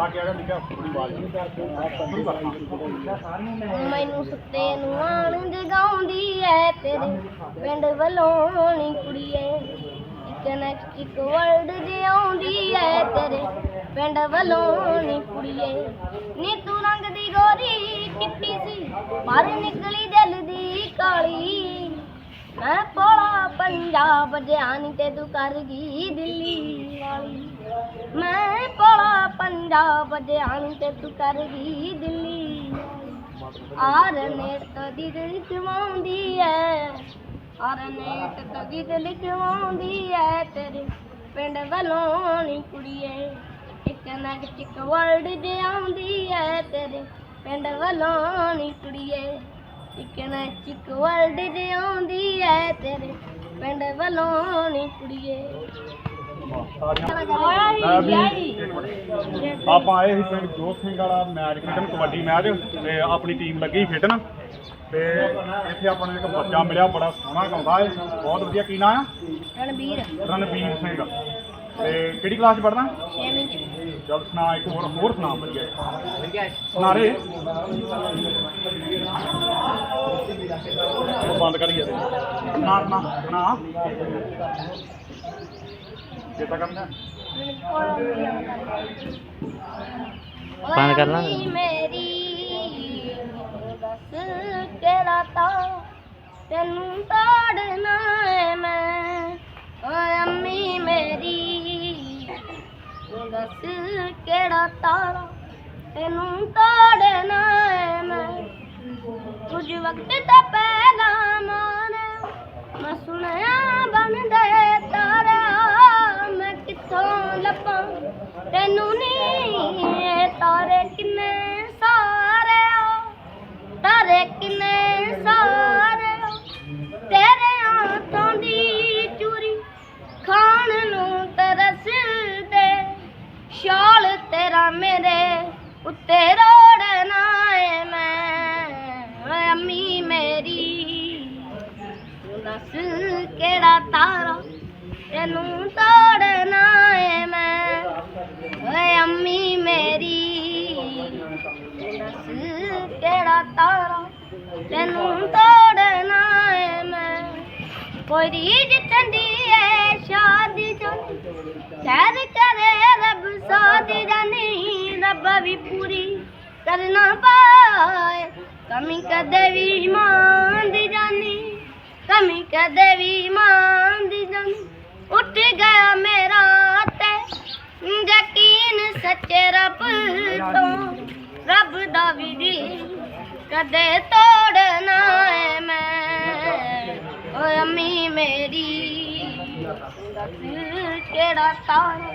ਲਾ ਕੇ ਆ ਥੋੜੀ ਆਵਾਜ਼ ਸ਼ੁਰੂ ਕਰ ਮੈਨੂੰ ਸੁੱਤੇ ਨੂੰ ਆਣ ਜਗਾਉਂਦੀ ਐ ਤੇਰੇ ਪਿੰਡ ਵੱਲੋਂ ਨੀ ਕੁੜੀਏ। ਇੱਕ ਨੈਕਸਟ ਇੱਕ ਵਰਲਡ ਜਿਉਂਦੀ ਐ ਤੇਰੇ ਪਿੰਡ ਵੱਲੋਂ ਨੀ ਕੁੜੀਏ। ਨੀ ਤੂੰ ਰੰਗ ਦੀ ਗੋਰੀ ਕਿੱਟੀ ਸੀ, ਪਰ ਨਿਕਲੀ ਦਿਲ ਦੀ ਕਾਲੀ। ਮੈਂ ਪੋਲਾ ਪੰਜਾਬ ਜਾਨੀ ਤੇ ਤੂੰ ਕਰ ਗਈ ਦਿੱਲੀ ਵਾਲੀ। ਮੈਂ ਪੋਲਾ ਪੰਜਾਬ ਦੇ ਅੰਤ ਤੂੰ ਕਰਦੀ ਦਿੱਲੀ। ਵਾਲੀ ਆਰ ਨੇਟ ਦੀ ਦਿਲ ਚਵਾਉਂਦੀ ਐ, ਆਰ ਨੇਟ ਦਿਲ ਚਵਾਉਂਦੀ ਐ। ਤੇਰੇ ਪਿੰਡ ਵੱਲੋਂ ਨੀ ਕੁੜੀਏ ਇੱਕ ਨਾ ਚਿਕ ਵਰਲਡ ਦੇ ਆਉਂਦੀ ਐ। ਤੇਰੇ ਪਿੰਡ ਵੱਲੋਂ ਨੀ ਕੁੜੀਏ ਇੱਕ ਨਾ ਚਿਕ ਵਰਲਡ ਦੇ ਆਉਂਦੀ ਐ। ਤੇਰੇ ਪਿੰਡ ਵੱਲੋਂ ਨੀ ਕੁੜੀਏ। ਆਪਾਂ ਆਏ ਸੀ ਪਿੰਡ ਜੋਤ ਸਿੰਘ ਵਾਲਾ ਮੈਚ ਖੇਡਣ ਕਬੱਡੀ ਮੈਚ ਤੇ ਆਪਣੀ ਟੀਮ ਲੱਗੀ ਖੇਡਣ। ਤੇ ਇੱਥੇ ਆਪਾਂ ਨੂੰ ਇੱਕ ਬੱਚਾ ਮਿਲਿਆ ਬੜਾ ਸੋਹਣਾ ਗਾਉਂਦਾ ਹੈ ਬਹੁਤ ਵਧੀਆ ਕੀ ਨਾਂ ਆ? ਰਣਬੀਰ। ਰਣਬੀਰ ਸਿੰਘ। ਤੇ ਕਿਹੜੀ ਕਲਾਸ 'ਚ ਪੜ੍ਹਦਾ? 6ਵੀਂ ਚ। ਚੱਲ ਸੁਣਾ ਇੱਕ ਹੋਰ ਹੋਰ ਸੁਣਾ ਵਧੀਆ। ਸੁਣਾ ਰੇ। ਉਹ ਬੰਦ ਕਰੀ ਸੁਣਾ ਸੁਣਾ ਸੁਣਾ। ਕਿੱਦਾਂ ਕਰਨਾ? ਬੰਦ ਕਰ ਲਾਂ ਮੇਰੀ ਦੱਸ ਕਿਹੜਾ ਤਾਂ ਤੈਨੂੰ ਤਾੜਨਾ ਏ ਮੈਂ? ਓਏ ਅੰਮੀ ਮੇਰੀ ਦੱਸ ਕਿਹੜਾ ਤਾਰਾ ਤੈਨੂੰ ਤਾੜਨਾ ਏ ਮੈਂ? ਕੁਝ ਵਕਤ ਤਾਂ ਪਹਿਲਾਂ ਮਾਨ ਮੈਂ ਸੁਣਿਆ ਬਣਦੇ ਤਾਰਾ ਲੱਭਾਂ ਤੈਨੂੰ ਨਹੀਂ ਇਹ ਤਾਰੇ ਕਿੰਨੇ ਸਾਰੇ ਆ ਤਾਰੇ ਕਿੰਨੇ ਸਾਰੇ ਆ ਤੇਰੇ ਹੱਥਾਂ ਦੀ ਚੂਰੀ ਖਾਣ ਨੂੰ ਤਰਸਦੇ, ਸ਼ਾਲ ਤੇਰਾ ਮੇਰੇ ਉੱਤੇ ਰੋੜਨਾ ਏ ਮੈਂ। ਓਏ ਅੰਮੀ ਮੇਰੀ, ਤੂੰ ਦੱਸ ਕਿਹੜਾ ਤਾਰਾ ਤੈਨੂੰ ਤੋੜਨਾ ਓਏ ਅੰਮੀ ਮੇਰੀ, ਦੱਸ ਕਿਹੜਾ ਤਾਰਾ? ਤੈਨੂੰ ਤੋੜਨਾ ਏ ਮੈਂ। ਕੋਈ ਰੀਝ ਤੰਦੀ ਏ ਸ਼ਾਦੀ ਜਾਨੀ ਸ਼ਾਇਦ ਕਰੇ ਰੱਬ ਸਾਦੀ ਜਾਨੀ ਰੱਬ ਵੀ ਪੂਰੀ ਕਰਨਾ ਪਾਏ। ਕਮੀ ਕਦੇ ਵੀ ਮਾਨ ਦੀ ਜਾਨੀ, ਕਮੀ ਕਦੇ ਵੀ ਮਾਨ ਦੀ ਜਾਨੀ। ਉੱਠ ਗਿਆ ਮੇਰਾ ਤੇ ਯਕੀਨ ਸੱਚੇ ਰੱਬ ਤੋਂ ਰੱਬ ਦਾ ਵੀ ਦਿਲ ਕਦੇ ਤੋੜਨਾ ਏ ਮੈਂ। ਓਏ ਅੰਮੀ ਮੇਰੀ ਦੱਸ ਕਿਹੜਾ ਤਾਰਾ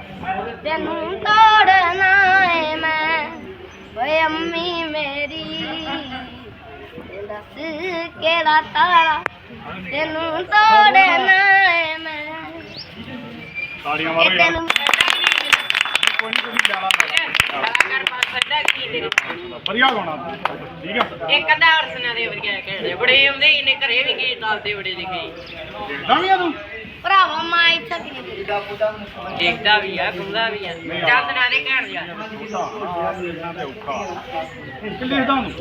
ਤੈਨੂੰ ਤੋੜਨਾ ਏ ਮੈਂ। ਓਏ ਅੰਮੀ ਮੇਰੀ ਦੱਸ ਕਿਹੜਾ ਤਾਰਾ ਤੈਨੂੰ ਤੋੜਨਾ ਏ ਮੈਂ। ਤਾੜੀਆਂ ਮਾਰੋ ਵਧੀਆ ਗਾਉਣਾ ਠੀਕ ਆ। ਇੱਕ ਅੱਧਾ ਹੋਰ ਸੁਣਾ ਦੇ ਵਧੀਆ ਕਹਿੰਦੇ ਬੜੇ ਆਉਂਦੇ ਇਹਨੇ ਘਰੇ ਵੀ ਗੀਤ ਦੱਸਦੇ ਬੜੇ ਲਿਖੇ। ਦੇਖਦਾ ਵੀ ਆ ਤੂੰ? ਭਰਾਵਾ ਮਾਂ ਇੱਥੇ ਕਿ ਨਹੀਂ ਦੇਖਦਾ ਵੀ ਆ ਗੁੰਦਾ ਵੀ ਆ। ਚੱਲ ਸੁਣਾ ਦੇ ਘਣ ਜਾ ਛੋਟਾ ਆ ਦੇਖਣਾ ਤੇ ਔਖਾ ਕਿ ਲਿਖਦਾ ਹੁਣ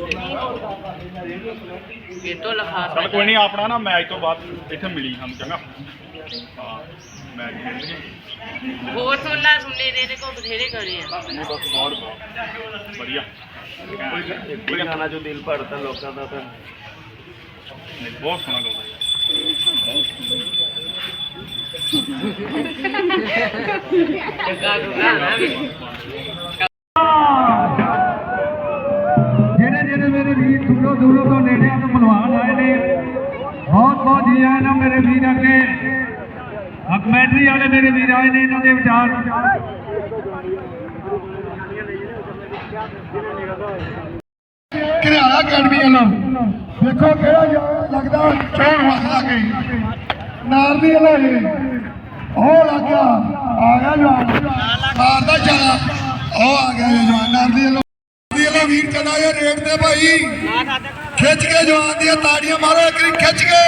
ਇਹ ਤੋਂ ਲਖਾ ਚੱਲ ਕੋਈ ਨਹੀਂ ਆਪਣਾ ਨਾ ਮੈਚ ਤੋਂ ਬਾਅਦ ਇੱਥੇ ਮਿਲੀ ਸਾਨੂੰ ਚੰਗਾ। ਹਾਂ ਮੈਚ ਖੇਡ ਲਈਏ ਹੋਰ ਸੁਣਨਾ ਸੁਣਨੇ ਦੇ ਇਹਦੇ ਕੋਲ ਬਥੇਰੇ ਗਾਣੇ ਆ। ਨਹੀਂ ਬਸ ਬਹੁਤ ਬਹੁਤ ਵਧੀਆ। ਕੋਈ ਗਾਣਾ ਜੋ ਦਿਲ ਭਰਦਾ ਲੋਕਾਂ ਦਾ ਤਾਂ। ਨਹੀਂ, ਬਹੁਤ ਸੋਹਣਾ ਗਾਉਂਦਾ ਚੰਗਾ ਗੁੰਗਾ ਨਾ ਵੀ। ਜਿਹੜੇ ਜਿਹੜੇ ਮੇਰੇ ਵੀਰ ਦੂਰੋਂ ਦੂਰੋਂ ਤੋਂ ਨੇੜਿਆਂ ਤੋਂ ਭਲਵਾਨ ਆਏ ਨੇ ਬਹੁਤ ਬਹੁਤ ਜੀ ਆਇਆਂ ਨੂੰ ਮੇਰੇ ਵੀਰ ਅੱਗੇ। ਕਮੈਂਟਰੀ ਵਾਲੇ ਮੇਰੇ ਵੀਰ ਆਏ ਨੇ, ਇਹਨਾਂ ਦੇ ਵਿਚਾਰ। ਘਰਿਆਲਾ ਅਕੈਡਮੀ ਵੱਲੋਂ ਦੇਖੋ ਕਿਹੜਾ ਲੱਗਦਾ ਚੋਣ ਵਸਦਾ ਕੇ। ਨਾਰ ਦੀ ਹਲਾਈ ਉਹ ਲੱਗਾ ਆ ਗਿਆ ਜਵਾਨ। ਮਾਰਦਾ ਚਲਾ ਉਹ ਆ ਗਿਆ ਜਵਾਨ। ਨਾਰ ਦੀ ਹਲਾਈ ਵੀਰ ਚਲਾ ਗਿਆ ਰੇਟ ਤੇ ਭਾਈ। ਖਿੱਚ ਕੇ ਜਵਾਨ ਦੀਆਂ ਤਾੜੀਆਂ ਮਾਰੋ, ਇੱਕ ਖਿੱਚ ਕੇ।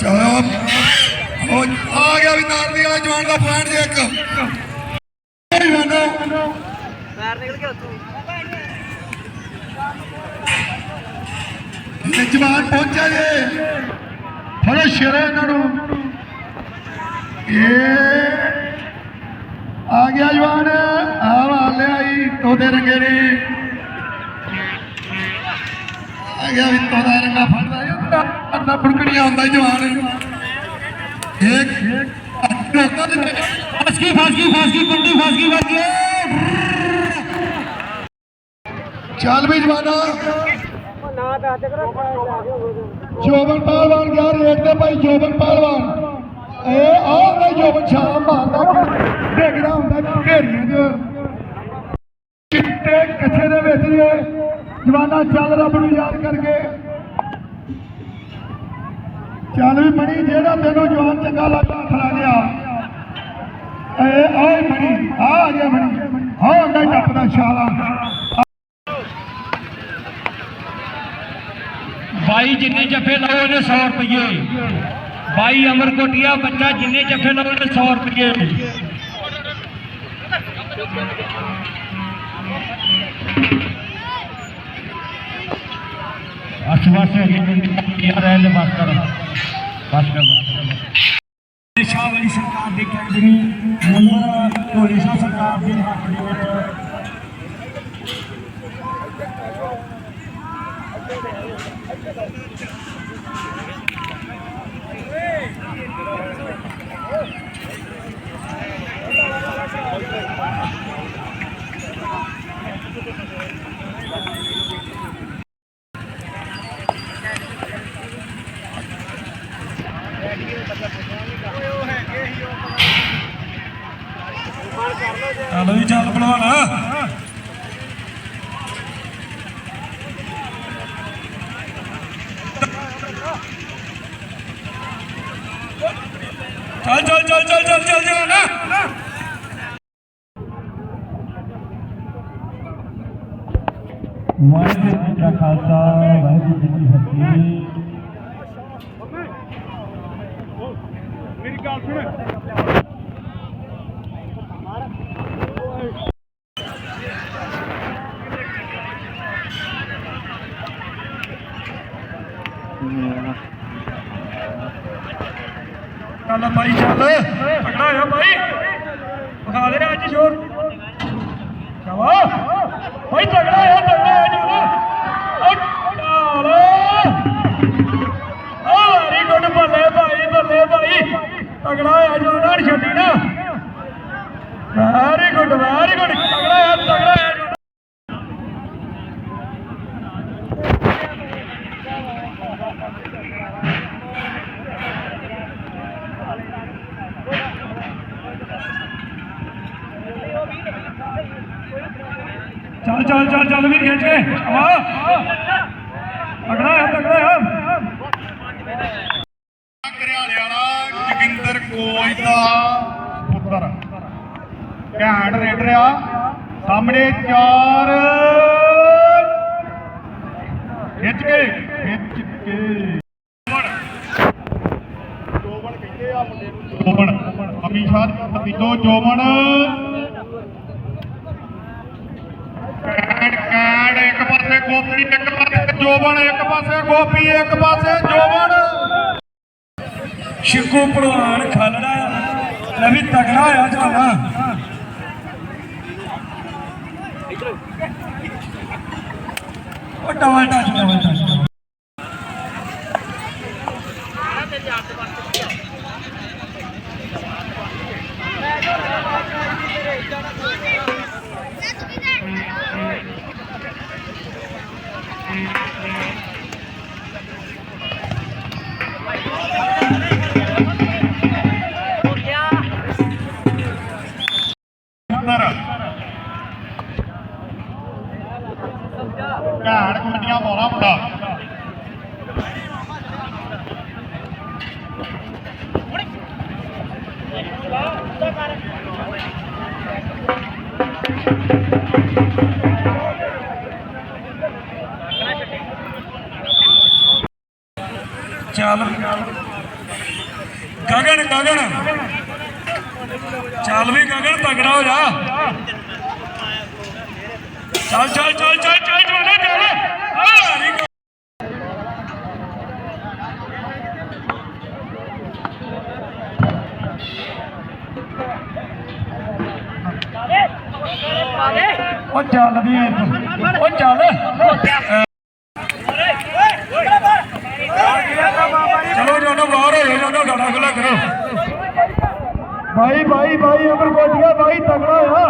ਚਲੋ। ਹੋ ਆ ਗਿਆ ਵੀ ਨਾਲ ਦੀ ਵਾਲਾ ਜਵਾਨ ਦਾ ਪੁਆਇੰਟ ਜੇ ਇੱਕ। ਪੈਰ ਨਿਕਲ ਗਿਆ ਉੱਥੋਂ। ਜਵਾਨ ਪਹੁੰਚਿਆ ਜੇ। ਫੜੋ ਸ਼ੇਰਾ ਇਹਨਾਂ ਨੂੰ। ਇਹ ਆ ਗਿਆ ਜਵਾਨ। ਆ ਵਾਲਿਆ ਹੀ ਤੋਦੇ ਰੰਗੇ ਨੇ ਆ ਗਿਆ ਵੀ ਤੋਦਾ ਰੰਗਾ ਫੜਦਾ ਇਹ ਅੱਡਾ ਬੁੜਕੜੀਆਂ ਹੁੰਦਾ ਜਵਾਨ ਇੱਕ ਟੋਕਾ ਦੇ ਫਸਕੀ ਫਸਕੀ ਫਸਕੀ ਕੁੰਡੀ ਫਸਕੀ ਫਸਕੀ ਚੱਲ ਵੀ ਜਵਾਨਾ। ਜੋਬਨ ਪਹਿਲਵਾਨ ਗਿਆ ਰੇਟ ਤੇ ਭਾਈ ਜੋਬਨ ਪਹਿਲਵਾਨ। ਇਹ ਆਉਂਦਾ ਜੋਬਨ ਸ਼ਾਮ ਮਾਰਦਾ। ਡੇਗਦਾ ਹੁੰਦਾ ਘੇਰੀਆਂ 'ਚ। ਚਿੱਟੇ ਕੱਛੇ ਦੇ ਵਿੱਚ ਇਹ ਜਵਾਨਾ ਚੱਲ ਰੱਬ ਨੂੰ ਯਾਦ ਕਰਕੇ। ਚੱਲ ਵੀ ਮਣੀ ਜਿਹੜਾ ਤੈਨੂੰ ਜਵਾਨ ਚੰਗਾ ਲੱਗਦਾ ਹੱਥ ਗਿਆ ਇਹ ਆਏ ਮਣੀ ਆ ਆ ਗਿਆ ਮਣੀ ਆ ਹੁੰਦਾ ਟੱਪਦਾ ਸ਼ਾਲਾ ਬਾਈ ਜਿੰਨੇ ਜੱਫੇ ਲਾਓ ਉਹਨੇ 100 ਰੁਪਏ ਬਾਈ ਅਮਰਕੋਟੀਆ ਬੱਚਾ ਜਿੰਨੇ ਜੱਫੇ ਲਾਓ ਉਹਨੇ 100 ਰੁਪਏ ਅੱਛ ਬਸ ਯਾਰ ਰਹਿਣ ਬਸ ਕਰ। ਬਸ ਕਰ। ਸ਼ਾਹ ਵਾਲੀ ਸਰਕਾਰ ਦੇ ਕੈਂਡਰੀ ਨੰਬਰ ਢੋਲੀ ਸਾਹਿਬ ਸਰਕਾਰ ਦੇ ਹੱਕ ਦੇ ਵਿੱਚ ਚਲੋ ਜੀ ਚੱਲ ਭਲਵਾਨ। ਚੱਲ ਚੱਲ ਚੱਲ ਚੱਲ ਚੱਲ ਚੱਲ ਜਾ। ਨਾ ਵਾਹਿਗੁਰੂ ਜੀ ਕਾ ਖਾਲਸਾ ਵਾਹਿਗੁਰੂ ਜੀ ਕੀ ਫਤਿਹ। ਮੇਰੀ ਗੱਲ ਸੁਣ ਚੱਲ ਬਾਈ ਚੱਲ ਤਕੜਾ ਹੋਇਆ ਬਾਈ ਵਿਖਾ ਦੇ ਅੱਜ ਸ਼ੋਰ ਚਵਾ ਬਾਈ ਤਗੜਾ ਹੋਇਆ ਤਗੜਾ ਹੋਇਆ ਜੋਰ ਓ ਓ ਵੈਰੀ ਗੁੱਡ ਬੱਲੇ ਭਾਈ ਬੱਲੇ ਭਾਈ ਤਗੜਾ ਹੋਇਆ ਜੋ ਨਾ ਛੱਡੀ ਨਾ ਵੈਰੀ ਗੁੱਡ ਵੈਰੀ ਗੁੱਡ ਤਗੜਾ ਹੋਇਆ ਤਗੜਾ ਹੋਇਆ ਜੋ ਚੱਲ ਚੱਲ ਚੱਲ ਚੱਲ ਵੀ ਖਿੱਚ ਕੇ ਆ ਤਗੜਾ ਹੈ ਤਗੜਾ ਹੈ ਘਰਿਆਲੇ ਵਾਲਾ ਜੋਗਿੰਦਰ ਕੋਚ ਦਾ ਪੁੱਤਰ ਘੈਂਟ ਰੇਡਰ ਆ ਸਾਹਮਣੇ ਚਾਰ ਖਿੱਚ ਕੇ ਖਿੱਚ ਕੇ। ਜੋਬਨ ਕਹਿੰਦੇ ਆ ਮੁੰਡੇ ਨੂੰ, ਜੋਬਨ। ਅਮੀ ਸ਼ਾਹ ਪਤੀਜੋ ਜੋਬਨ। ਕੈਂਡ ਕੈਂਡ ਇੱਕ ਪਾਸੇ ਗੋਪੀ, ਇੱਕ ਪਾਸੇ ਜੋਬਨ, ਇੱਕ ਪਾਸੇ ਗੋਪੀ, ਇੱਕ ਪਾਸੇ ਜੋਬਨ। ਸ਼ਿਕੂ ਭਲਵਾਨ ਖਾਲੜਾ ਲੈ ਵੀ ਤਗੜਾ ਹੋਇਆ ਜਾਣਾ ਉਹ ਡਬਲ ਟੱਚ ਡਬਲ ਟੱਚ ਅੰਦਰ ਉਹ ਚੱਲ ਵੀ ਉਹ ਚੱਲ। ਚਲੋ ਜਾਨੋ ਬਾਹਰ ਹੋ ਜਾਓ ਜਾਨੋ ਗਾਣਾ ਖੁੱਲਾ ਕਰੋ। ਭਾਈ ਭਾਈ ਭਾਈ ਅਮਰ ਕੋਟੀਆ ਭਾਈ ਤਗੜਾ ਹੋਇਆ।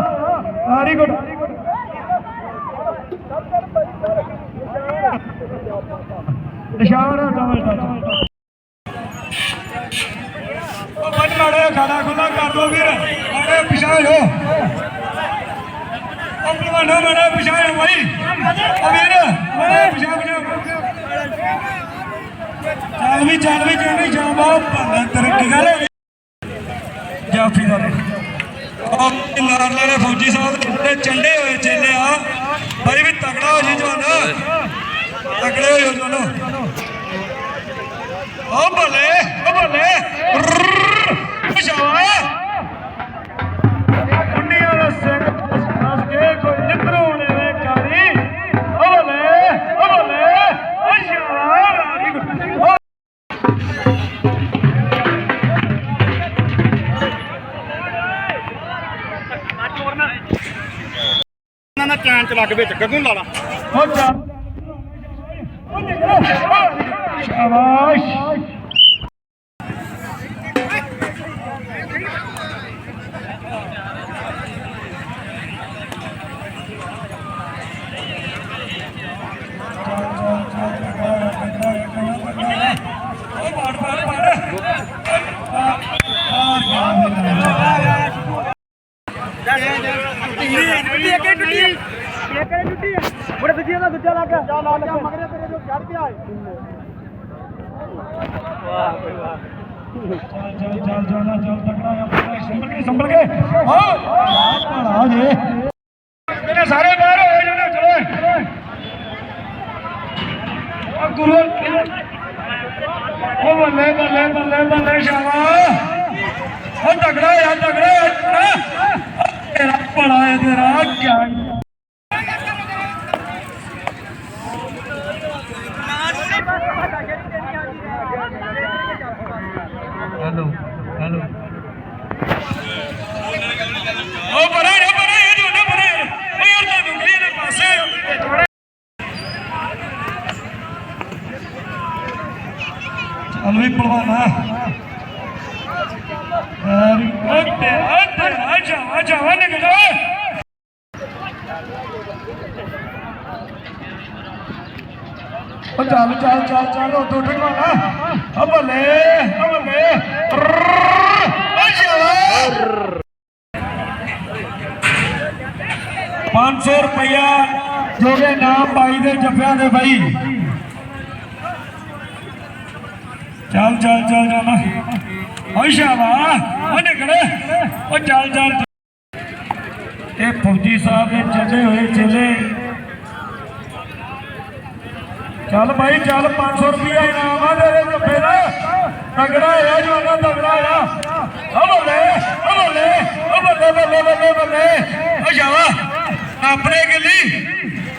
Very good. ਨਿਸ਼ਾਨ ਡਬਲ ਟੱਚ ਉਹ ਬੰਦ ਮਾੜੇ ਖਾਣਾ ਖੁੱਲਾ ਕਰ ਦੋ ਵੀਰ। ਮਾੜੇ ਪਿਛਾੜ ਹੋ। ਉਹ ਪਹਿਲਵਾਨੋ ਮਾੜੇ ਪਿਛਾੜ ਭਾਈ ਉਹ ਵੀਰ ਮਾੜੇ ਪਿਛਾੜ ਚੱਲ ਵੀ ਚੱਲ ਵੀ ਚੱਲ ਵੀ ਚੱਲ ਬਾਹਰ ਭੰਨਾ ਤਰੱਕੀ ਗੱਲ ਜਾਫੀ ਦਾ। ਉਹ ਲਾਰਲੇ ਨੇ ਫੌਜੀ ਸਾਹਿਬ ਦੇ ਚੰਡੇ ਹੋਏ ਚੇਲੇ ਆ, ਭਾਈ ਵੀ ਤਕੜਾ ਹੋ ਜੀ ਜਵਾਨ। ਤਗੜੇ ਹੋ ਜਵਾਨੋ। ਉਹ ਭਲੇ ਉਹ ਭਲੇ। ਚਲਾ ਕੇ ਵਿੱਚ ਗੱਗੂ ਲਾ ਲਾ ਹੋ ਜਾ ਸ਼ਾਬਾਸ਼ ਚੱਲ ਚੱਲ ਚੱਲ ਜਾਣਾ ਚੱਲ ਤਕੜਾ ਆ ਪੂਰਾ ਸੰਭਲ ਕੇ ਸੰਭਲ ਕੇ ਹਾਂ ਭਲਾ ਜੇ ਮੇਰੇ ਸਾਰੇ ਬਾਹਰ ਹੋਏ ਜਾਣੇ ਚਲੋ ਆ ਗੁਰੂ ਉਹ ਬੱਲੇ ਬੱਲੇ ਬੱਲੇ ਬੱਲੇ ਸ਼ਾਵਾ ਉਹ ਤਕੜਾ ਆ ਤਕੜਾ ਆ ਤੇਰਾ ਭਲਾ ਹੈ ਤੇਰਾ ਕਿਆ ਹੈਲੋ ਹੈਲੋ ਉਹ ਪਰੇ ਨਾ ਪਰੇ ਇਹ ਜੋ ਨਾ ਪਰੇ ਉਹ ਯਾਰ ਤਾਂ ਦੁਗਰੀ ਦੇ ਪਾਸੇ ਚੱਲ ਵੀ ਪਲਵਾਨਾ ਵੈਰੀ ਗੁੱਡ ਅੱਤੇ ਆਜਾ ਆਜਾ ਨਿਕਲ ਜਾ ਉਹ ਚੱਲ ਚੱਲ ਚੱਲ ਚੱਲ ਉਹ ਤੋਂ ਠਗਵਾਣਾ ਆ ਬੱਲੇ ਆ ਬੱਲੇ ਅੱਛਾ 500 ਰੁਪਇਆ ਜੋ ਕਿ ਨਾਮ ਬਾਈ ਦੇ ਜੱਫਿਆਂ ਦੇ ਬਾਈ ਚੱਲ ਚੱਲ ਚੱਲ ਜਾਣਾ ਅੱਛਾ ਵਾ ਉਹ ਨਿਕਲੇ ਉਹ ਚੱਲ ਚੱਲ ਇਹ ਫੌਜੀ ਸਾਹਿਬ ਦੇ ਚੱਲੇ ਹੋਏ ਚੇਲੇ ਚੱਲ ਭਾਈ ਚੱਲ 500 ਰੁਪਇਆ ਇਨਾਮ ਆ ਤੇਰੇ ਜੱਫੇ ਦਾ ਤਗੜਾ ਆ ਜਵਾਨਾ ਤਗੜਾ ਆ ਓ ਬੱਲੇ ਓ ਬੱਲੇ ਓ ਬੱਲੇ ਬੱਲੇ ਬੱਲੇ ਬੱਲੇ ਓ ਜਾਵਾ ਆਪਣੇ ਗਿੱਲੀ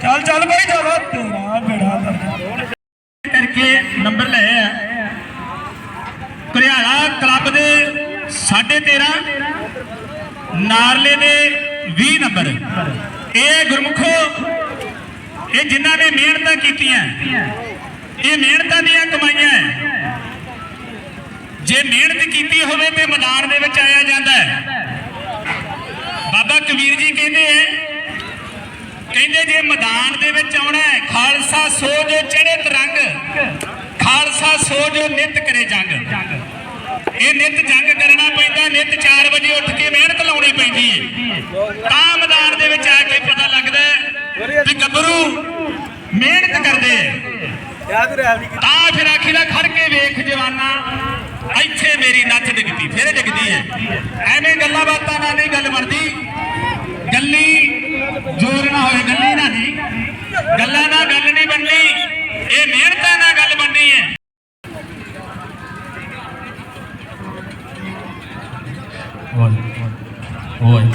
ਚੱਲ ਚੱਲ ਭਾਈ ਚੱਲ ਤੇਰਾ ਬੇੜਾ ਦਰਦ ਕਰਕੇ ਨੰਬਰ ਲਏ ਆ ਘਰਿਆਲਾ ਕਲੱਬ ਦੇ 13.5 ਨਾਰਲੇ ਦੇ 20 ਨੰਬਰ। ਇਹ ਗੁਰਮੁਖੋ, ਇਹ ਜਿਨ੍ਹਾਂ ਨੇ ਮਿਹਨਤਾਂ ਕੀਤੀਆਂ, ਇਹ ਮਿਹਨਤਾਂ ਦੀਆਂ ਕਮਾਈਆਂ ਜੇ ਮਿਹਨਤ ਕੀਤੀ ਹੋਵੇ ਤੇ ਮੈਦਾਨ ਦੇ ਵਿੱਚ ਆਇਆ ਜਾਂਦਾ ਹੈ। ਬਾਬਾ ਕਬੀਰ ਜੀ ਕਹਿੰਦੇ ਹੈ, ਕਹਿੰਦੇ ਜੇ ਮੈਦਾਨ ਦੇ ਵਿੱਚ ਆਉਣਾ ਹੈ, ਖਾਲਸਾ ਸੋ ਜੋ ਚੜੇ ਤਰੰਗ ਖਾਲਸਾ ਸੋ ਜੋ ਨਿਤ ਕਰੇ ਜੰਗ। ਇਹ ਨਿਤ ਜੰਗ ਕਰਨਾ ਪੈਂਦਾ ਨਿਤ 4 ਵਜੇ ਉੱਠ ਕੇ ਮਿਹਨਤ ਲਾਉਣੀ ਪੈਂਦੀ ਹੈ ਤਾਂ ਮੈਦਾਨ ਦੇ ਵਿੱਚ ਆ ਕੇ ਪਤਾ ਲੱਗਦਾ ਵੀ ਗੱਭਰੂ ਮਿਹਨਤ ਕਰਦੇ ਤਾਂ ਫਿਰ ਆਖੀਦਾ ਖੜ ਕੇ ਵੇਖ ਜਵਾਨਾ ਇੱਥੇ ਮੇਰੀ ਨੱਥ ਡਿੱਗਦੀ ਫਿਰ ਡਿੱਗਦੀ ਹੈ ਐਵੇਂ ਗੱਲਾਂ ਬਾਤਾਂ ਨਾਲ ਨਹੀਂ ਗੱਲ ਬਣਦੀ। ਗੱਲੀ ਜ਼ੋਰ ਨਾ ਹੋਏ ਗੱਲੀ ਨਾ ਨਹੀਂ। ਗੱਲਾਂ ਨਾਲ ਗੱਲ ਨਹੀਂ ਬਣਨੀ ਇਹ ਮਿਹਨਤਾਂ ਨਾਲ ਗੱਲ ਬਣਨੀ ਹੈ હોય હોય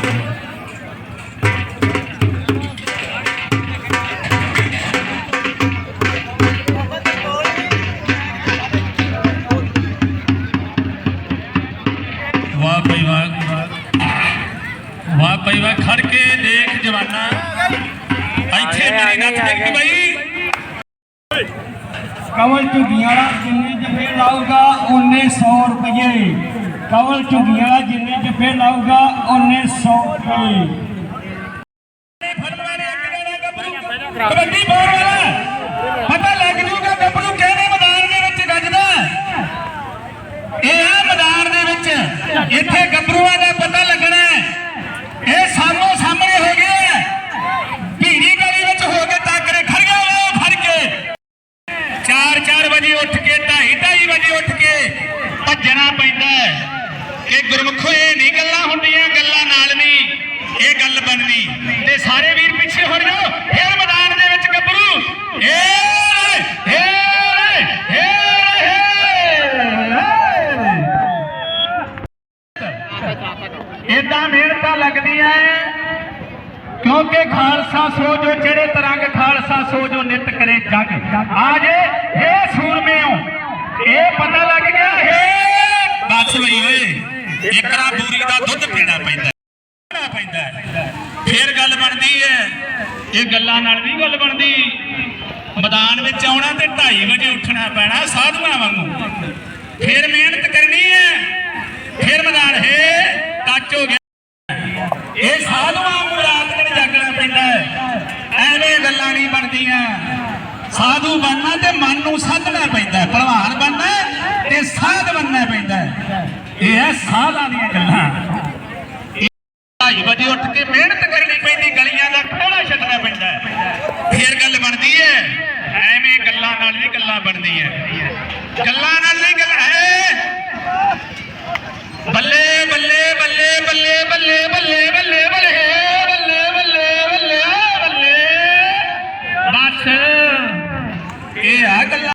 ਬਣਦੀ ਹੈ। ਇਹ ਗੱਲਾਂ ਨਾਲ ਨਹੀਂ ਗੱਲ ਬਣਦੀ। ਮੈਦਾਨ ਵਿੱਚ ਆਉਣਾ ਤੇ 2:30 ਵਜੇ ਉੱਠਣਾ ਪੈਣਾ ਸਾਧੂਆਂ ਵਾਂਗੂ। ਫੇਰ ਮਿਹਨਤ ਕਰਨੀ ਹੈ। ਫੇਰ ਮੈਦਾਨ, ਹੈ, ਟੱਚ ਹੋ ਗਿਆ। ਇਹ ਸਾਧੂਆਂ ਨੂੰ ਰਾਤ ਦਿਨ ਜਾਗਣਾ ਪੈਂਦਾ ਐਵੇਂ ਗੱਲਾਂ ਨਹੀਂ ਬਣਦੀਆਂ। ਸਾਧੂ ਬਣਨਾ ਤੇ ਮਨ ਨੂੰ ਸਾਧਣਾ ਪੈਂਦਾ ਹੈ। ਭਲਵਾਨ ਬਣਨਾ ਤੇ ਸਾਧ ਬਣਨਾ ਪੈਂਦਾ ਇਹ ਹੈ ਸਾਧਾਂ ਦੀਆਂ ਗੱਲਾਂ। 2:30 ਵਜੇ ਉੱਠ ਕੇ ਮਿਹਨਤ ਕਰਨੀ ਪੈਂਦੀ ਗਲੀਆਂ ਦਾ ਖੋਲਾ ਛੱਡਣਾ ਪੈਂਦਾ ਹੈ ਫੇਰ ਗੱਲ ਬਣਦੀ ਹੈ ਐਵੇਂ ਗੱਲਾਂ ਨਾਲ ਨਹੀਂ ਗੱਲਾਂ ਬਣਦੀਆਂ ਗੱਲਾਂ ਨਾਲ ਨਹੀਂ ਗੱਲ ਹੈ ਬੱਲੇ ਬੱਲੇ ਬੱਲੇ ਬੱਲੇ ਬੱਲੇ ਬੱਲੇ ਬੱਲੇ ਬੱਲੇ ਬੱਲੇ ਬੱਲੇ ਬੱਲੇ ਬੱਲੇ ਬਸ ਇਹ ਆ ਗੱਲਾਂ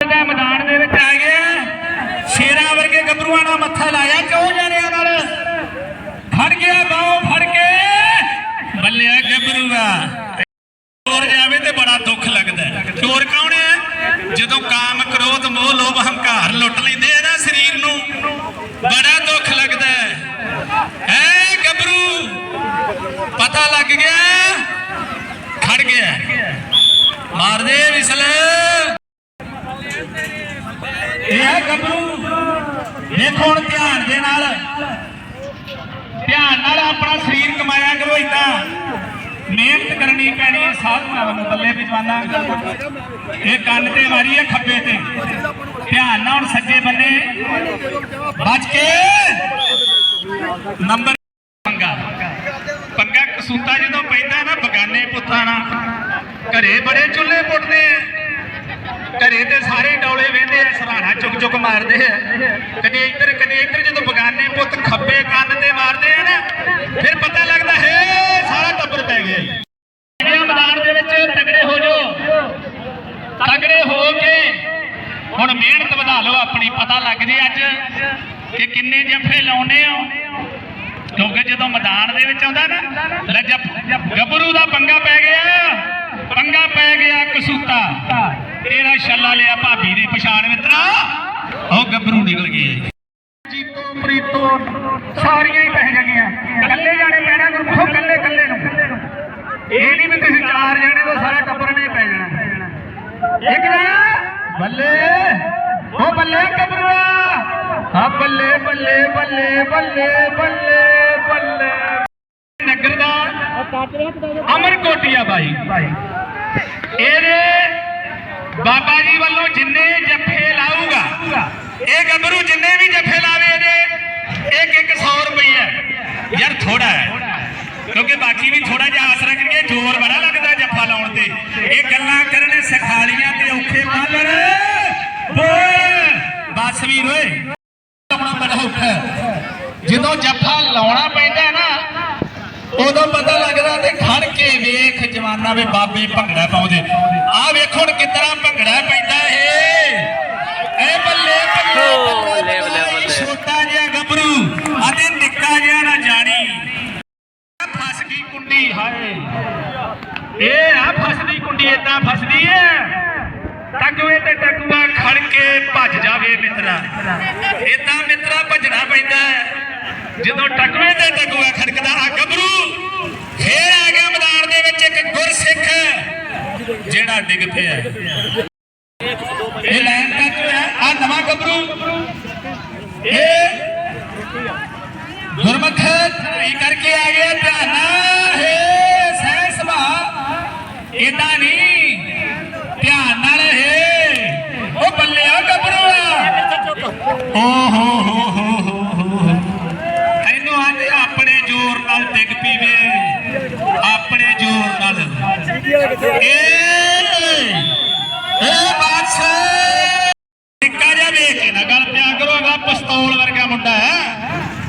ਦਾ ਮੈਦਾਨ ਦੇ ਵਿੱਚ ਆ ਗਿਆ ਸ਼ੇਰਾਂ ਵਰਗੇ ਗੱਭਰੂਆਂ ਨਾਲ ਮੱਥਾ ਲਾਇਆ ਕਿਉਂ ਜਾਣਿਆਂ ਨਾਲ ਫੜ ਗਿਆ ਬਾਹੋਂ ਫੜ ਕੇ ਬੱਲਿਆ ਗੱਭਰੂਆ ਚੋਰ ਜਾਵੇ ਤੇ ਬੜਾ ਦੁੱਖ ਲੱਗਦਾ ਹੈ। ਚੋਰ ਕੌਣ ਹੈ ਜਦੋਂ ਕਾਮ ਕ੍ਰੋਧ, ਮੋਹ, ਲੋਭ, ਹੰਕਾਰ ਲੁੱਟ ਲੈਂਦੇ ਆ ਨਾ ਸਰੀਰ ਨੂੰ, ਬੜਾ ਦੁੱਖ ਲੱਗਦਾ ਹੈ। ਐ ਗੱਭਰੂ, ਪਤਾ ਲੱਗ ਗਿਆ, ਖੜ ਗਿਆ। ਮਾਰ ਦੇ ਵਿਸਲ। ਇਹ ਗੱਭਰੂ, ਦੇਖੋ ਧਿਆਨ ਦੇ ਨਾਲ। ਧਿਆਨ ਨਾਲ ਆਪਣਾ ਸਰੀਰ ਕਮਾਇਆ ਕਰੋ ਇਦਾਂ ਮਿਹਨਤ ਕਰਨੀ ਪੈਣੀ ਹੈ, ਸਾਧੂਆਂ ਵਾਂਗੂ ਬੱਲੇ ਵਿਜਵਾਨਾ ਇਹ ਕੰਨ ਤੇ ਮਾਰੀ ਹੈ, ਖੱਬੇ ਤੇ। ਧਿਆਨ ਨਾਲ ਹੁਣ ਸੱਜੇ ਬੰਨੇ। ਬਚ ਕੇ ਨੰਬਰ ਪੰਗਾ। ਪੰਗਾ ਕਸੂਤਾ ਜਦੋਂ ਪੈਂਦਾ ਨਾ, ਬਗਾਨੇ ਪੁੱਤਾਂ ਨਾਲ। ਘਰੇ ਬੜੇ ਚੁੱਲ੍ਹੇ ਪੁੱਟਦੇ ਘਰੇ ਤੇ ਸਾਰੇ ਡੌਲੇ ਵੇਂਦੇ ਆ, ਸਰਾਣਾ ਚੁੱਕ ਚੁੱਕ ਮਾਰਦੇ ਆ। ਕਦੇ ਇੱਧਰ ਕਦੇ ਇੱਧਰ, ਜਦੋਂ ਬਗਾਨੇ ਪੁੱਤ ਖੱਬੇ ਕੰਨ ਤੇ ਮਾਰਦੇ ਆ ਨਾ, ਫਿਰ ਪਤਾ ਲੱਗਦਾ, ਹੈ, ਸਾਰਾ ਟੱਬਰ ਪੈ ਗਿਆ ਜੀ। ਮੈਦਾਨ ਦੇ ਵਿੱਚ ਤਗੜੇ ਹੋ ਜਾਓ? ਤਗੜੇ ਹੋ ਕੇ ਹੁਣ ਮਿਹਨਤ ਵਧਾ ਲਓ, ਆਪਣੀ ਪਤਾ ਲੱਗ ਜੇ ਅੱਜ ਕਿ ਕਿੰਨੇ ਜੱਫੇ ਲਾਉਨੇ ਆ। ਕਿਉਂਕਿ ਜਦੋਂ ਮੈਦਾਨ ਦੇ ਵਿੱਚ ਆਉਂਦਾ ਨਾ, ਲੈ ਗੱਭਰੂ ਦਾ ਪੰਗਾ ਪੈ ਗਿਆ, ਪੰਗਾ ਪੈ ਗਿਆ ਕਸੂਤਾ। ਤੇਰਾ ਛੱਲਾ ਲਿਆ ਭਾਬੀ ਦੀ ਪਛਾਣ ਮਿੱਤਰਾ। ਉਹ ਗੱਭਰੂ ਨਿਕਲ ਗਏ ਜੀਤੋ, ਪ੍ਰੀਤੋ, ਸਾਰੀਆਂ ਹੀ ਪੈ ਜਾਣੀਆਂ ਕੱਲੇ ਜਾਣੇ ਪੈਣਾ ਗੁਰਮੁਖੋ ਕੱਲੇ ਕੱਲੇ ਨੂੰ। ਇਹ ਨਹੀਂ ਵੀ ਤੁਸੀਂ ਚਾਰ ਜਾਣੇ ਤੋਂ ਸਾਰਾ ਟੱਬਰ ਨੇ ਪੈ ਜਾਣਾ। ਇੱਕ ਜਣਾ ਬੱਲੇ। ਉਹ ਬੱਲੇ ਗੱਭਰੂਆ। ਹਾਂ, ਬੱਲੇ ਬੱਲੇ ਬੱਲੇ ਬੱਲੇ ਬੱਲੇ ਬੱਲੇ। ਨਗਰ ਦਾ ਅਮਰ ਕੋਟੀਆ ਭਾਈ ਇਹਦੇ ਬਾਬਾ ਜੀ ਵੱਲੋਂ ਜਿੰਨੇ ਜੱਫੇ ਲਾਊਗਾ, ਇਹ ਗੱਭਰੂ ਜਿੰਨੇ ਵੀ ਜੱਫੇ ਲਾਵੇ ਇਹਦੇ, ਇੱਕ ਇੱਕ 100 ਰੁਪਈਆ ਯਾਰ ਥੋੜਾ ਹੈ, ਕਿਉਂਕਿ ਬਾਕੀ ਵੀ ਥੋੜਾ ਜਿਹਾ ਆਸਰਾ ਕਰੀਏ, ਜ਼ੋਰ ਬੜਾ ਲੱਗਦਾ ਜੱਫਾ ਲਾਉਣ ਤੇ। ਇਹ ਗੱਲਾਂ ਕਰਨ ਸਿਖਾਲੀਆਂ ਤੇ ਔਖੇ ਪਾਲਣ ਬੋਲ ਬਸ ਵੀਰ ਓਏ ਲਾਉਣਾ ਬੜਾ ਔਖਾ ਜਦੋਂ ਜੱਫਾ ਲਾਉਣਾ ਪੈਂਦਾ ਨਾ, ਉਦੋਂ ਪਤਾ ਜਵਾਨਾ ਵੇ ਬਾਬੇ ਭੰਗੜਾ ਪਾਉਂਦੇ ਆ ਵੇਖੋ ਹੁਣ ਕਿਤਨਾ ਭੰਗੜਾ ਪੈਂਦਾ ਏ ਐ ਬੱਲੇ ਬੱਲੇ ਬੱਲੇ ਬੱਲੇ ਛੋਟਾ ਜਿਹਾ ਗੱਭਰੂ ਅਤੇ ਨਿੱਕਾ ਜਿਹਾ ਨਾ ਜਾਣੀ ਫਸ ਗਈ ਕੁੰਡੀ ਹਾਏ। ਇਹ ਆ ਫਸਦੀ ਕੁੰਡੀ ਏਦਾਂ ਫਸਦੀ ਏ ਟਕਵੇ ਤੇ ਟਕੂਆ ਖੜ ਕੇ ਭੱਜ ਜਾਵੇ ਮਿੱਤਰਾ? ਏਦਾਂ ਮਿੱਤਰਾ ਭੱਜਣਾ ਪੈਂਦਾ ਜਦੋਂ ਟਕਵੇ ਤੇ ਟਕੂਆ ਖੜਕਦਾ ਆ ਗੱਭਰੂ ਫੇਰ ਆ ਗਿਆ ਮੈਦਾਨ ਦੇ ਗੁਰਸਿੱਖ ਜਿਹੜਾ ਡਿੱਗ ਪਿਆ ਇਹ ਲਾਈਨ ਟੱਚ ਆ ਨਵਾਂ ਗੱਭਰੂ। ਇਹ ਗੁਰਮਖ ਇਹ ਕਰਕੇ ਆ ਗਿਆ ਧਿਆਨ ਨਾਲ ਹੈ ਸਹਿ ਸੁਭਾ ਇਦਾਂ ਨਹੀਂ ਧਿਆਨ ਨਾਲ ਹੈ ਉਹ ਬੱਲਿਆ ਗੱਭਰੂ ਆ ਓ ਹੋ ਹੋ ਹੋ ਹੋ ਹੋ ਇਹਨੂੰ ਆਂਦੇ ਆਪਣੇ ਜ਼ੋਰ ਨਾਲ ਡਿੱਗ ਪੀਵੇ ਆਪਣੇ ਜ਼ੋਰ ਨਾਲ ਏ ਏ ਬਾਦਸ਼ਾਹ ਨਿੱਕਾ ਜਿਹਾ ਵੇਖ ਕੇ ਨਾ ਗੱਲ ਪਿਆ ਕਰੋਗਾ ਪਿਸਤੌਲ ਵਰਗਾ ਮੁੰਡਾ ਹੈ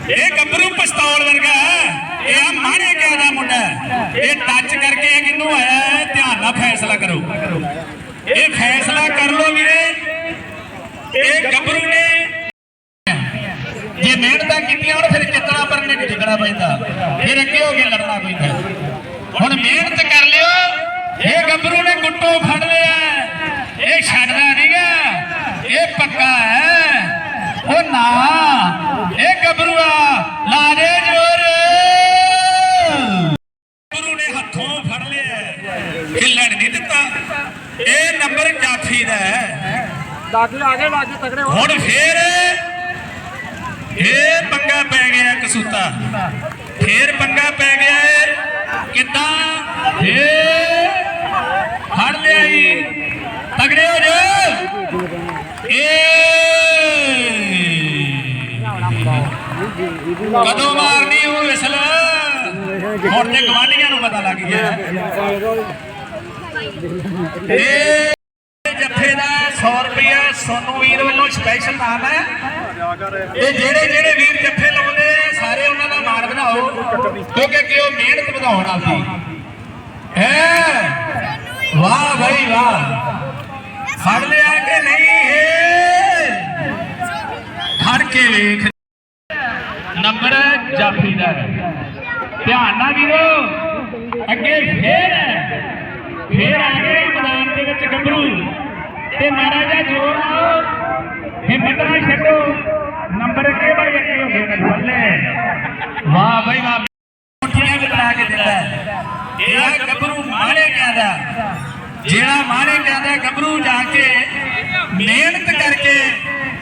ਇਹ ਗੱਭਰੂ ਪਿਸਤੌਲ ਵਰਗਾ ਹੈ ਇਹ ਆ ਮਾਣੇ ਕਿਆ ਦਾ ਮੁੰਡਾ ਹੈ ਇਹ ਟੱਚ ਕਰਕੇ ਇਹ ਕਿੰਨੂੰ ਆਇਆ ਹੈ ਧਿਆਨ ਨਾਲ ਫੈਸਲਾ ਕਰੋ ਇਹ ਫੈਸਲਾ ਕਰ ਲੋ ਵੀਰੇ ਇਹ ਗੱਭਰੂ ਨੇ ਜੇ ਮਿਹਨਤਾਂ ਕੀਤੀਆਂ ਹੁਣ ਫਿਰ ਕਿਤਨਾ ਪਰਨੇ ਨਹੀਂ ਡਿੱਗਣਾ ਪੈਂਦਾ ਫਿਰ ਅੱਗੇ ਹੋ ਕੇ ਲੜਨਾ ਪੈਂਦਾ ਹੁਣ ਮਿਹਨਤ ਕਰ ਲਿਓ ਇਹ ਗੱਭਰੂ ਨੇ ਗੁੱਟੋ ਫੜ ਲਿਆ ਇਹ ਛੱਡਦਾ ਨਹੀਂਗਾ ਇਹ ਪੱਕਾ ਹੈ ਉਹ ਨਾ। ਇਹ ਗੱਭਰੂਆ ਲਾ ਦੇ ਜੋਰ। ਗੁਰੂ ਨੇ ਹੱਥੋਂ ਫੜ ਲਿਆ। ਹਿੱਲਣ ਨਹੀਂ ਦਿੱਤਾ। ਇਹ ਨੰਬਰ ਜਾਫੀ ਦਾ ਹੈ। ਹੁਣ ਫੇਰ ਫੇਰ ਪੰਗਾ ਪੈ ਗਿਆ ਕਸੂਤਾ। ਫੇਰ ਪੰਗਾ ਪੈ ਗਿਆ। ਕਿੱਦਾਂ? ਫੇਰ ਫੜ ਲਿਆ ਤਗੜੇ ਹੋ ਜਾ ਏ ਕਦੋਂ ਮਾਰਨੀ ਉਹ ਵਿਸਲ? ਹੁਣ ਤੇ ਗਵਾਂਢੀਆਂ ਨੂੰ ਪਤਾ ਲੱਗ ਗਿਆ। ਇਹ ਜੱਫੇ ਦਾ 100 ਰੁਪਇਆ ਸੋਨੂ ਵੀਰ ਵੱਲੋਂ ਸਪੈਸ਼ਲ ਨਾਮ ਹੈ। ਤੇ ਜਿਹੜੇ ਜਿਹੜੇ ਵੀਰ ਜੱਫੇ ਲਾਉਂਦੇ ਸਾਰੇ ਉਹਨਾਂ ਦਾ ਮਾਣ ਬਣਾਓ ਕਿਉਂਕਿ ਕਿ ਉਹ ਮਿਹਨਤ ਵਧਾਉਣ ਵਾਲੀ। ਹੈ? ਵਾਹ ਭਾਈ ਵਾਹ। ਫੜ ਲਿਆ ਕਿ ਨਹੀਂ ਹੈ ਖੜ ਕੇ ਵੇਖ। ਨੰਬਰ ਜਾਫੀ ਦਾ ਹੈ। ਧਿਆਨ ਨਾਲ ਵੀਰੋ, ਅੱਗੇ ਫੇਰ ਹੈ। ਫੇਰ ਆ ਗਏ ਮੈਦਾਨ ਦੇ ਵਿੱਚ ਗੱਭਰੂ। ਤੇ ਮਹਾਰਾਜਾ ਜੋਰ ਨਾਲ ਹਿੰਮਤ ਨਾਲ ਛੱਡੋ। ਨੰਬਰ ਅੱਗੇ ਵੱਲ ਅੱਗੇ ਹੋ ਗਏ ਬੱਲੇ ਵਾਹ ਬਈ, ਵਾਹ। ਮੁੱਠੀਆਂ ਬਣਾ ਕੇ ਦਿੰਦਾ ਇਹ ਗੱਭਰੂ ਮਾਣੇ ਕਹਿੰਦਾ ਜਿਹੜਾ ਮਾਣੇ ਕਹਿੰਦਾ ਗੱਭਰੂ ਜਾ ਕੇ ਮਿਹਨਤ ਕਰਕੇ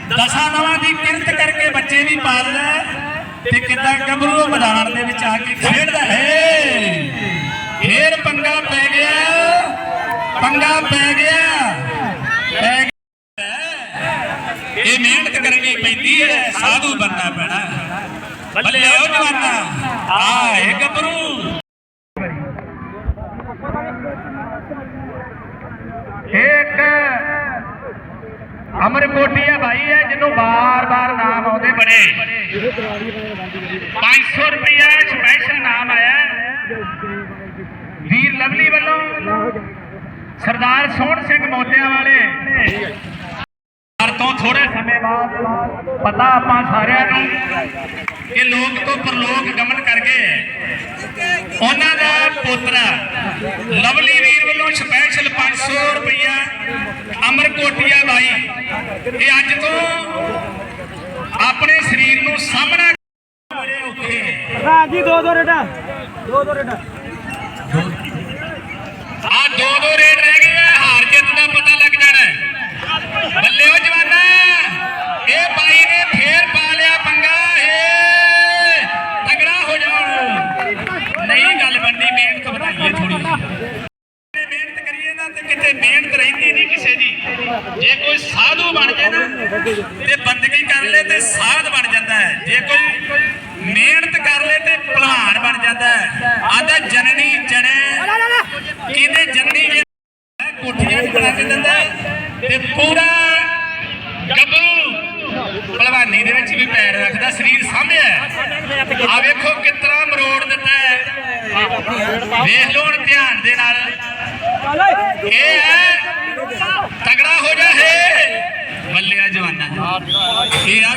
ਦਸਾਂ ਨਵਾਂ ਦੀ ਕਿਰਤ ਕਰਕੇ ਬੱਚੇ ਵੀ ਪਾਲਦਾ ਹੈ ਤੇ ਕਿੱਦਾਂ ਗੱਭਰੂ ਮੈਦਾਨ ਦੇ ਵਿੱਚ ਆ ਕੇ ਖੇਡਦਾ ਹੈ? ਫੇਰ ਪੰਗਾ ਪੈ ਗਿਆ। ਪੰਗਾ ਪੈ ਗਿਆ। ਪੈ ਗਿਆ। ਇਹ ਮਿਹਨਤ ਕਰਨੀ ਪੈਂਦੀ ਹੈ, ਸਾਧੂ ਬਣਨਾ ਪੈਣਾ। ਬੱਲੇ ਉਹ ਜਵਾਨਾ। ਆ ਇਹ ਗੱਭਰੂ ਇੱਕ ਅਮਰ ਕੋਟੀਆ ਭਾਈ ਹੈ, ਜਿਹਨੂੰ ਬਾਰ-ਬਾਰ ਨਾਮ ਆਉਂਦੇ ਬਣੇ। 500 ਰੁਪਇਆ ਸਪੈਸ਼ਲ ਨਾਮ ਆਇਆ ਵੀਰ ਲਵਲੀ ਵੱਲੋਂ ਸਰਦਾਰ ਸੋਹਣ ਸਿੰਘ ਮੋਤਿਆਂ ਵਾਲੇ। ਤੋਂ ਥੋੜੇ ਸਮੇਂ ਬਾਅਦ ਪਤਾ ਆਪਾਂ ਸਾਰਿਆਂ ਨੂੰ ਕਿ ਲੋਕ ਤੋਂ ਪਰਲੋਕ ਗਮਨ ਕਰ ਗਏ ਉਹਨਾਂ ਦਾ ਪੋਤਰਾ ਲਵਲੀ ਵੀਰ ਵੱਲੋਂ ਸਪੈਸ਼ਲ 500 ਰੁਪਇਆ ਅਮਰ ਕੋਟੀਆ ਬਾਈ। ਇਹ ਅੱਜ ਤੋਂ ਆਪਣੇ ਸਰੀਰ ਨੂੰ ਸਾਹਮਣਾ ਬੜੇ ਔਖੇ ਹੈ। ਆ ਦੋ ਦੋ ਰੇਡ ਰਹਿ ਗਏ ਆ ਹਾਰ ਜਿੱਤ ਦਾ ਪਤਾ ਲੱਗ ਜਾਣਾ। ਬੱਲੇ ਉਹ ਜਵਾਨਾ ਇਹ ਬਾਈ ਨੇ ਫੇਰ ਪਾ ਲਿਆ ਪੰਗਾ ਏ ਤਗੜਾ ਹੋ ਜਾਓ ਨਹੀਂ ਗੱਲ ਬਣਨੀ ਮਿਹਨਤ ਵਧਾਈਏ ਥੋੜੀ ਤੇ ਮਿਹਨਤ ਰਹਿੰਦੀ ਨਹੀਂ ਕਿਸੇ ਦੀ। ਜੇ ਕੋਈ ਸਾਧੂ ਬਣ ਜੇ ਨਾ, ਤੇ ਬੰਦਗੀ ਕਰ ਲੈ ਤੇ ਸਾਧ ਬਣ ਜਾਂਦਾ ਹੈ। ਜੇ ਕੋਈ ਮਿਹਨਤ ਕਰ ਲੈ ਤੇ ਭਲਵਾਨ ਬਣ ਜਾਂਦਾ ਹੈ। ਆਦਾ ਜਨਨੀ ਜਣੇ ਕਿਹਦੇ ਜਨਨੀ ਕੋਠੀਆਂ ਵੀ ਬਣਾ ਕੇ ਦਿੰਦਾ ਤੇ ਪੂਰਾ ਗੱਭਰੂ ਭਲਵਾਨੀ ਦੇ ਵਿੱਚ ਵੀ ਪੈਰ ਰੱਖਦਾ, ਸਰੀਰ ਸਾਂਭਿਆ ਆ ਵੇਖੋ ਕਿਤਨਾ ਮਰੋੜ ਦਿੱਤਾ ਹੈ। ਵੇਖ ਲਓ ਧਿਆਨ ਦੇ ਨਾਲ। ਇਹ ਹੈ। ਤਗੜਾ ਹੋ ਜਾ ਹੈ। ਬੱਲਿਆ ਜਵਾਨਾ ਇਹ ਆ